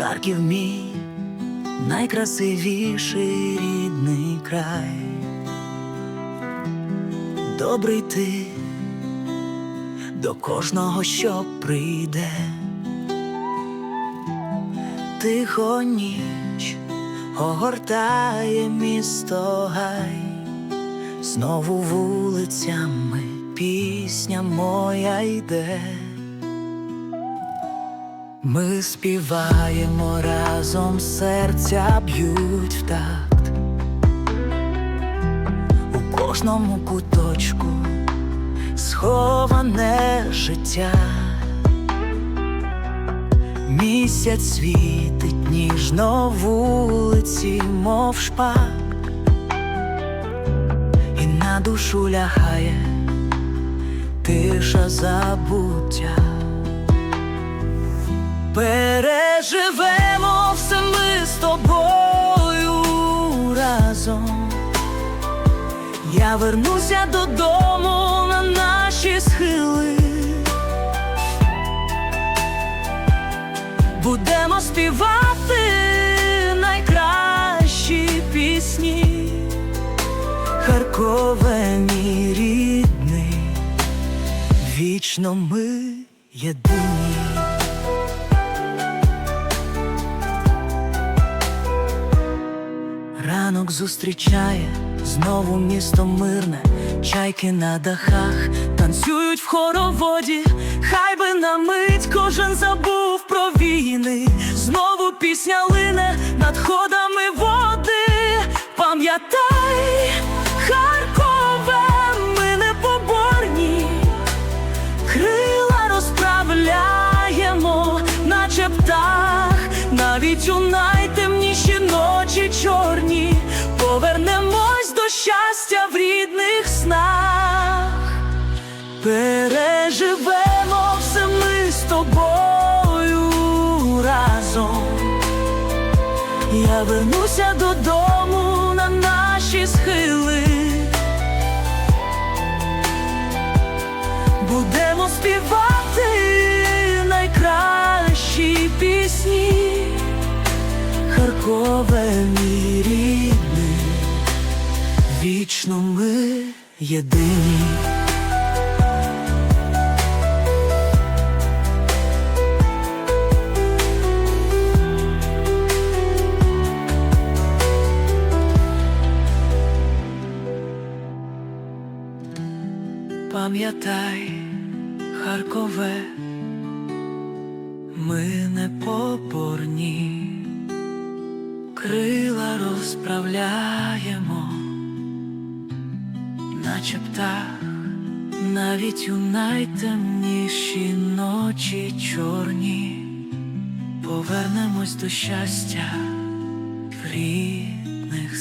Харків мій найкрасивіший рідний край. Добрий ти до кожного, що прийде. Тихо ніч огортає місто гай, знову вулицями пісня моя йде. Ми співаємо разом, серця б'ють в такт у кожному куточку сховане життя. Місяць світить ніжно вулиці, мов шпак, і на душу лягає тиша забуття. Переживемо все ми з тобою разом. Я вернуся додому на наші схили. Будемо співати найкращі пісні. Харкове мій рідний, вічно ми єдині. Ранок зустрічає знову місто мирне, чайки на дахах танцюють в хороводі, хай би на мить кожен забув про війни. Знову пісня лине над переживемо все ми з тобою разом. Я вернуся додому на наші схили. Будемо співати найкращі пісні. Харкове мій вічно ми єдині. Пам'ятай, Харкове, ми не попорні, крила розправляємо, наче птах, навіть у найтемніші ночі чорні, повернемось до щастя в рідних